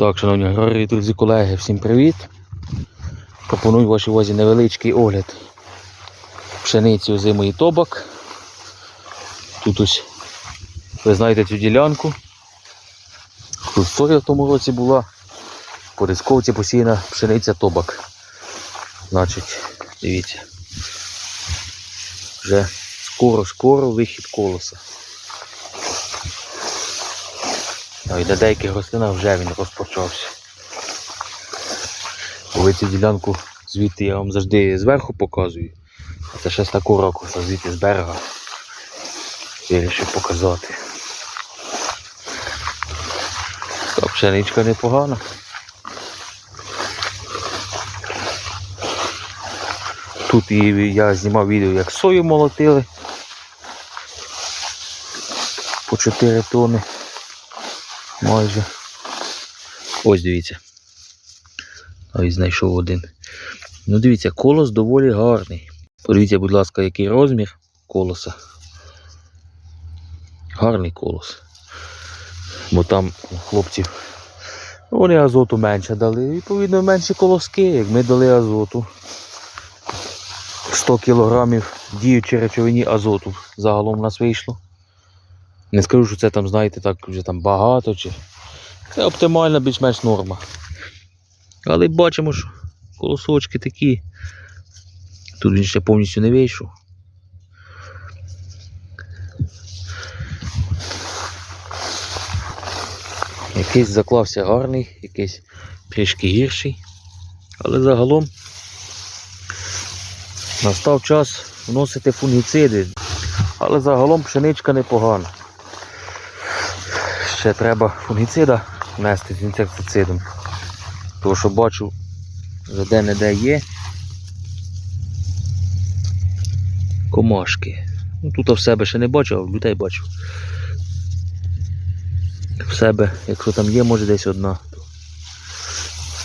Так, шановні аграрії, друзі, колеги, всім привіт. Пропоную вашій увазі невеличкий огляд пшениці озимої тобак. Тут ось, ви знаєте цю ділянку. Тут соя в тому році була. По дисковці посіяна пшениця тобак. Значить, дивіться. Вже скоро-скоро вихід колоса. А і на деяких рослинах вже він розпочався. Коли цю ділянку звідти я вам завжди зверху показую. Це ще з такого ракурсу, звідти з берега. Вирішив показати. Та пшеничка непогана. Тут я знімав відео, як сою молотили. По 4 тони. Майже. Ось дивіться. Ось знайшов один. Ну дивіться, колос доволі гарний. Подивіться, будь ласка, який розмір колоса. Гарний колос. Бо там хлопців вони азоту менше дали. Відповідно, менші колоски, як ми дали азоту. 100 кілограмів діючої речовині азоту загалом у нас вийшло. Не скажу, що це там, знаєте, так вже там багато чи. Це оптимальна більш-менш норма. Але бачимо, що колосочки такі. Тут він ще повністю не вийшов. Якийсь заклався гарний, якийсь трішки гірший. Але загалом настав час вносити фунгіциди. Але загалом пшеничка непогана. Ще треба фунгіцида внести з інсектицидом. Тому що бачу, вже де-не-де є комашки. Ну, тут в себе ще не бачу, а в людей бачу. В себе, якщо там є, може десь одна.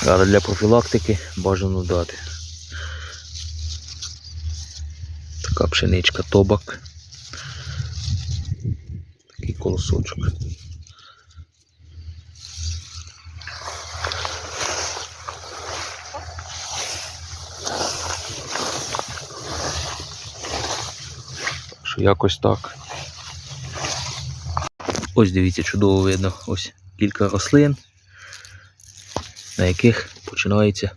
Але для профілактики бажано дати. Така пшеничка тобак. Такий колосочок. Що якось так. Ось дивіться, чудово видно. Ось кілька рослин, на яких починається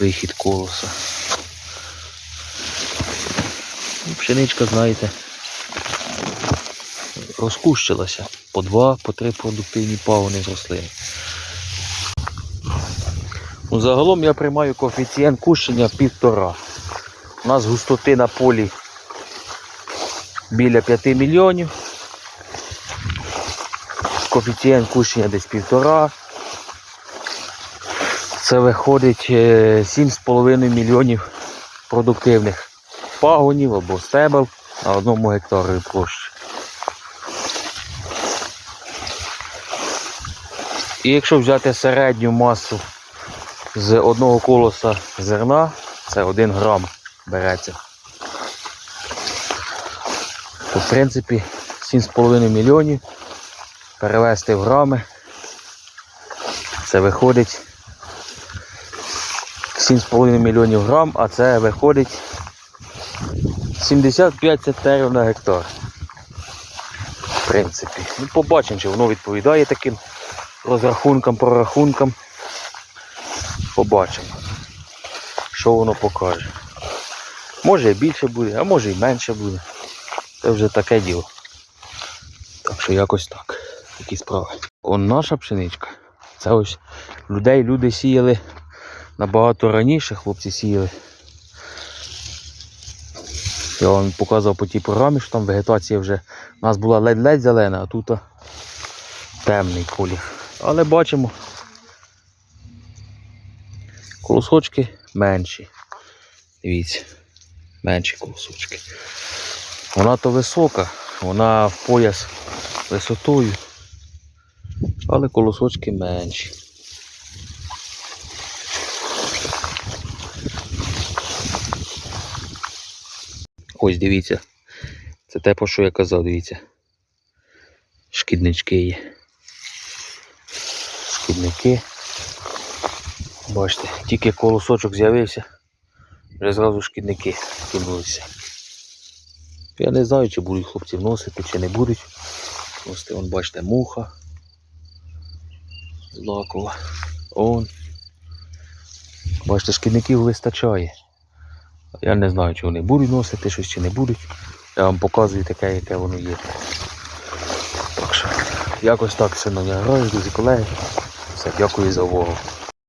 вихід колоса. Ну, Пшеничка, знаєте, розкущилася по два, по три продуктивні пагони з рослин. Ну, загалом я приймаю коефіцієнт кущення півтора. У нас густоти на полі біля 5 мільйонів. Коефіцієнт кущення десь півтора. Це виходить е, 7,5 мільйонів продуктивних пагонів або стебел на одному гектарі площі. І якщо взяти середню масу з одного колоса зерна, це 1 грам береться. В принципі 7,5 мільйонів перевести в грами. Це виходить 7,5 мільйонів грам, а це виходить 75 центнерів на гектар. В принципі. Ну, побачимо, чи воно відповідає таким розрахункам, прорахункам. Побачимо, що воно покаже. Може і більше буде, а може і менше буде. Це вже таке діло. Так що якось так. Такі справи. Он наша пшеничка. Це ось людей люди сіяли набагато раніше, хлопці сіяли. Я вам показував по тій програмі, що там вегетація вже у нас була ледь-ледь зелена, а тут темний колір. Але бачимо, колосочки менші. Дивіться, менші колосочки. Вона то висока, вона в пояс висотою, але колосочки менші. Ось дивіться. Це те, про що я казав, дивіться. Шкіднички є. Шкідники. Бачите, тільки колосочок з'явився, вже зразу шкідники кинулися. Я не знаю, чи будуть хлопці вносити, чи не будуть. Ось вон, бачите, муха. Злакова. Он. Бачите, шкідників вистачає. Я не знаю, чи вони будуть носити щось, чи не будуть. Я вам показую таке, яке воно є. Так що, якось так, шановні граю, друзі, колеги. Все, дякую за увагу.